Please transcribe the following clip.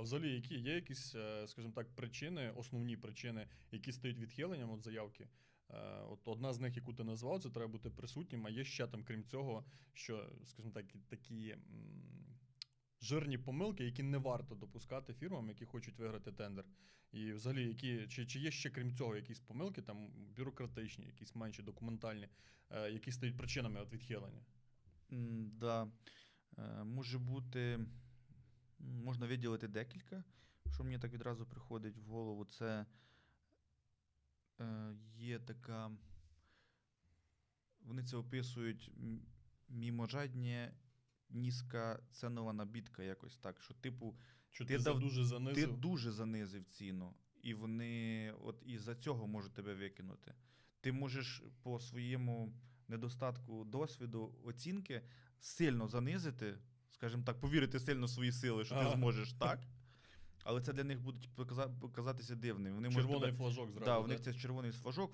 А взагалі, які є якісь, е, скажімо так, причини, основні причини, які стають відхиленням від заявки? Е, От одна з них, яку ти назвав, це треба бути присутнім. А є ще там, крім цього, що, скажімо так, такі жирні помилки, які не варто допускати фірмам, які хочуть виграти тендер. І взагалі, які, чи, чи є ще крім цього якісь помилки, там бюрократичні, якісь менші документальні, е, які стають причинами от відхилення? М, Да. Може бути, можна виділити декілька. Що мені так відразу приходить в голову, це е, є така. Вони це описують міможаднє низька ценова набітка, якось так. Що, типу, Що Ти ти, дав- дуже ти занизив? дуже занизив ціну, і вони от із-за цього можуть тебе викинути. Ти можеш по своєму недостатку досвіду оцінки сильно занизити, скажімо так, повірити сильно в свої сили, що ти зможеш так. Але це для них буде показатися дивним. Вони Червоний тебе- флажок зразу. Да, у них це червоний флажок,